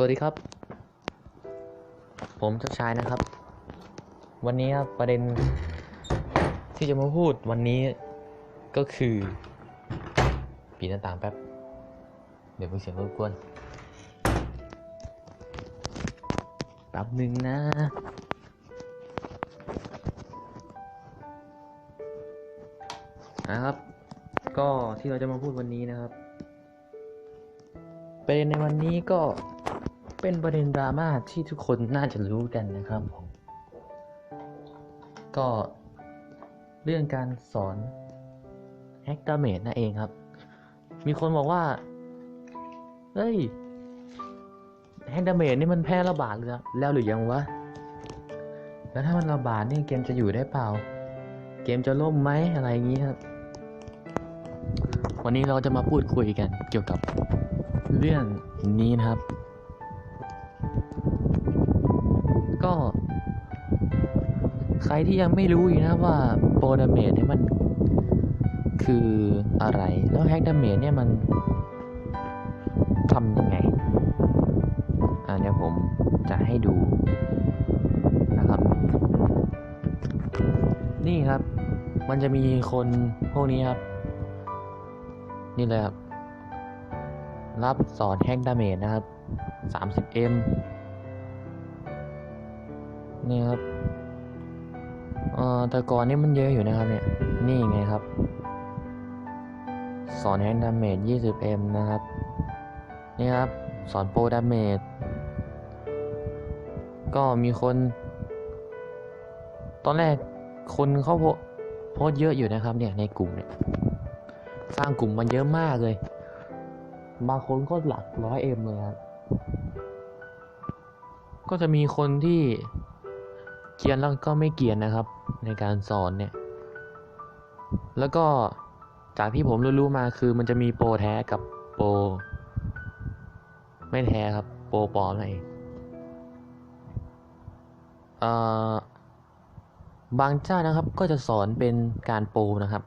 สวัสดีครับ ผมเจ้าชายนะครับ วันนี้ครับประเด็นที่จะมาพูดวันนี้ก็คือปีหน้าต่างแป๊บ เดี๋ยวมีเสียงรบกวนแป๊บหนึ่งนะ นะครับ ก็ที่เราจะมาพูดวันนี้นะครับประเด็นในวันนี้ก็ เป็นประเด็นดราม่าที่ทุกคนน่าจะรู้กันนะครับผมก็เรื่องการสอนแฮกดาเมจนั่นเองครับ มีคนบอกว่า เฮ้ยแฮกดาเมจนี่มันแพร่ระบาดแล้วแล้วหรือยังวะ แล้วถ้ามันระบาดนี่เกมจะอยู่ได้เปล่า เกมจะล่มไหมอะไรอย่างนี้ครับ วันนี้เราจะมาพูดคุยกันเกี่ยวกับเรื่องนี้นะครับ ก็ ใครที่ยังไม่รู้อีกนะว่าโปรดาเมจเนี่ยมันคืออะไร แล้วแฮกดาเมจเนี่ยมันทำยังไง อ่าเดี๋ยวผมจะให้ดูนะครับ นี่ครับ มันจะมีคนพวกนี้ครับ นี่เลยครับ รับสอนแฮกดาเมจนะครับ 30m นี่ครับเอ่อแต่ก่อนนี่มันเยอะอยู่นะครับเนี่ย นี่ไงครับ สอนแฮกดาเมจ 20m นะครับ นี่ครับ สอนโปรดาเมจ ก็มีคน ตอนแรกคนเขาโพโพสเยอะอยู่นะครับเนี่ยในกลุ่มเนี่ย สร้างกลุ่มมันเยอะมากเลย บางคนก็หลักร้อยเอ็มเลยครับ ก็จะมีคนที่เกียนแล้วก็ไม่เกียนนะครับ ในการสอนเนี่ย แล้วก็จากที่ผมรู้ๆมาคือมันจะมีโปรแท้กับโปรไม่แท้ครับ โปรปลอมนั่นเองเอ่อบางเจ้านะครับก็จะสอนเป็นการโปรนะครับ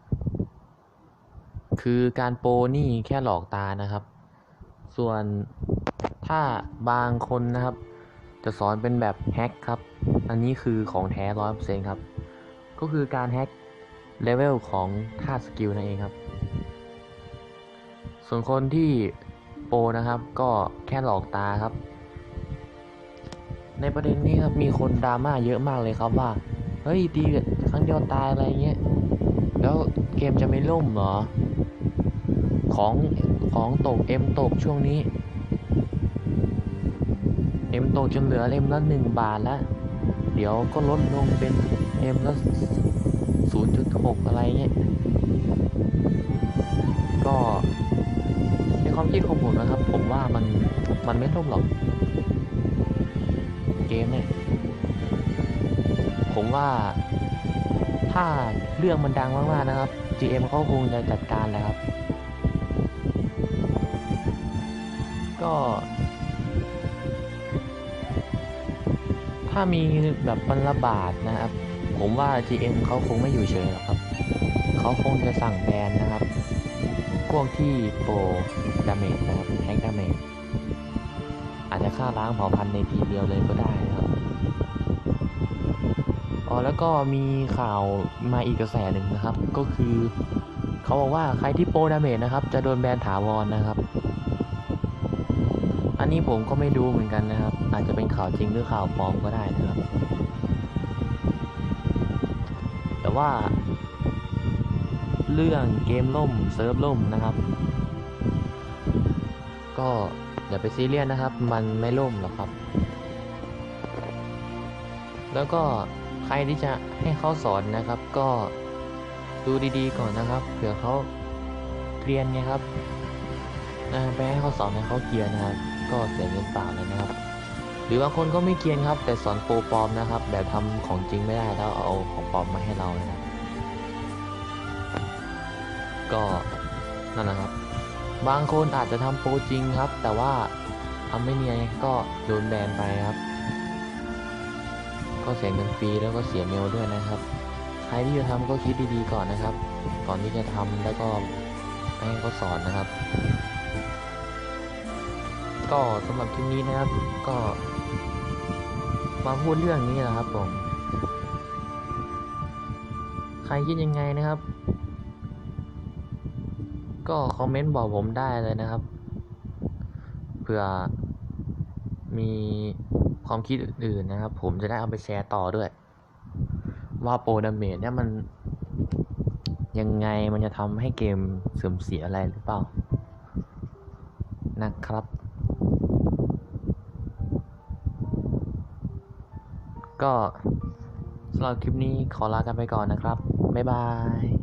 คือการโปรนี่แค่หลอกตานะครับ ส่วนถ้าบางคนนะครับ จะสอนเป็นแบบแฮกครับ อันนี้คือของแท้ร้อยเปอร์เซ็นครับ ก็คือการแฮกเลเวลของท่าสกิลนั่นเองครับ ส่วนคนที่โปนะครับ ก็แค่หลอกตาครับ ในประเด็นนี้ครับมีคนดราม่าเยอะมากเลยครับว่า เฮ้ยตีครั้งเดียวตายอะไรเงี้ย แล้วเกมจะไม่ล่มเหรอ ของของตกเอ็มตกช่วงนี้ เอ็มตกจนเหลือเอ็มละหนึ่งบาทแล้วเดี๋ยวก็ลดลงเป็นเอ็มละศูนย์จุดหกอะไรเงี้ย ก็ในความคิดของผมนะครับ ผมว่ามันมันไม่ล่มหรอก เกมเนี่ย ผมว่าถ้าเรื่องมันดังมากๆนะครับ GM เขาคงจะจัดการแหละครับ ก็ ถ้ามีแบบมันระบาดนะครับ ผมว่า GM เขาคงไม่อยู่เฉยหรอกครับ เขาคงจะสั่งแบนนะครับ พวกที่โปรดาเมจนะครับแฮกดาเมจอาจจะฆ่าล้างเผ่าพันธุ์ในทีเดียวเลยก็ได้นะครับอ๋อแล้วก็มีข่าวมาอีกกระแสหนึ่งนะครับ ก็คือ เขาบอกว่าใครที่โปรดาเมจนะครับ จะโดนแบนถาวรนะครับ อันนี้ผมก็ไม่รู้เหมือนกันนะครับ อาจจะเป็นข่าวจริงหรือข่าวปลอมก็ได้นะครับ แต่ว่า เรื่องเกมล่มเซิร์ฟล่มนะครับ ก็อย่าไปซีเรียสนะครับ มันไม่ล่มหรอกครับ แล้วก็ใครที่จะให้เขาสอนนะครับ ก็ดูดีๆก่อนนะครับ เผื่อเขาเรียนไงครับไปให้เขาสอนให้เขาเกียนนะครับ ก็เสียเงินเปล่าเลยนะครับ หรือบางคนก็ไม่เกียนครับ แต่สอนโปรปลอมนะครับ แบบทำของจริงไม่ได้แล้วเอาของปลอมมาให้เรานะครับก็นั่นแหละครับ บางคนอาจจะทำโปรจริงครับ แต่ว่าทำไม่เนียนก็โดนแบนไปครับ ก็เสียเงินฟรีแล้วก็เสียเมลด้วยนะครับ ใครที่จะทำก็คิดดีๆก่อนนะครับ ก่อนที่จะทำแล้วก็ให้เขาสอนนะครับ ก็สำหรับคลิปนี้นะครับ ก็มาพูดเรื่องนี้นะครับผม ใครคิดยังไงนะครับ ก็คอมเมนต์บอกผมได้เลยนะครับ เผื่อมีความคิดอื่นๆนะครับ ผมจะได้เอาไปแชร์ต่อด้วย ว่าโปรดาเมจเนี่ยมันยังไงมันจะทำให้เกมเสื่อมเสียอะไรหรือเปล่า นะครับ ก็สำหรับคลิปนี้ขอลากันไปก่อนนะครับ บ๊ายบาย